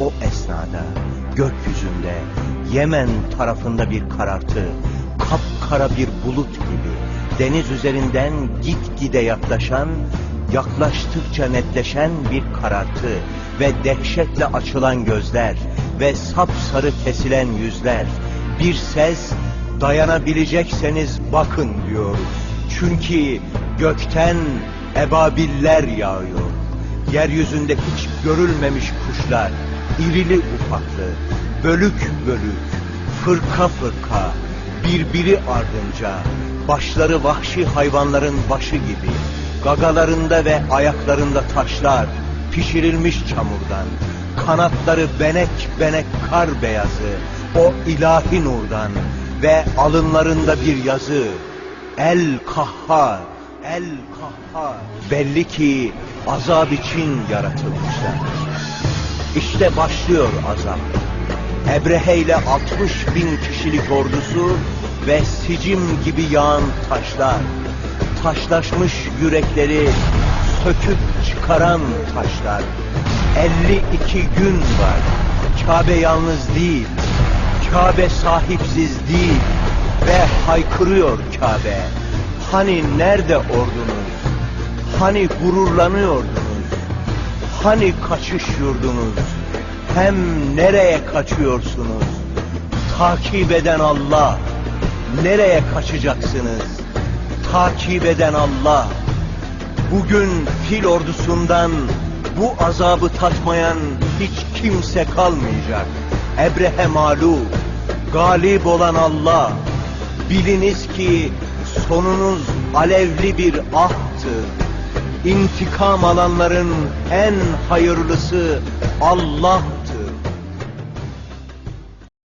o esnada gökyüzünde Yemen tarafında bir karartı, kapkara bir bulut gibi deniz üzerinden gitgide yaklaşan, yaklaştıkça netleşen bir karartı ve dehşetle açılan gözler ve sapsarı kesilen yüzler. Bir ses dayanabilecekseniz bakın diyor. Çünkü gökten ebabiller yağıyor. Yeryüzünde hiç görülmemiş kuşlar, irili ufaklı, bölük bölük, fırka fırka, birbiri ardınca, başları vahşi hayvanların başı gibi, gagalarında ve ayaklarında taşlar, pişirilmiş çamurdan, kanatları benek benek kar beyazı, o ilahi nurdan ve alınlarında bir yazı, El Kahhar, El Kahhar. Belli ki azap için yaratılmışlar. İşte başlıyor azap. Ebrehe ile 60 bin kişilik ordusu ve sicim gibi yağan taşlar. Taşlaşmış yürekleri söküp çıkaran taşlar. 52 gün var. Kabe yalnız değil. Kabe sahipsiz değil. Ve haykırıyor Kabe. Hani nerede ordunuz? Hani gururlanıyordunuz? Hani kaçış yurdunuz? Hem nereye kaçıyorsunuz? Takip eden Allah. Nereye kaçacaksınız? Takip eden Allah. Bugün fil ordusundan bu azabı tatmayan hiç kimse kalmayacak. Ebrehe mağlup, galip olan Allah. Biliniz ki sonunuz alevli bir ahtı. İntikam alanların en hayırlısı Allah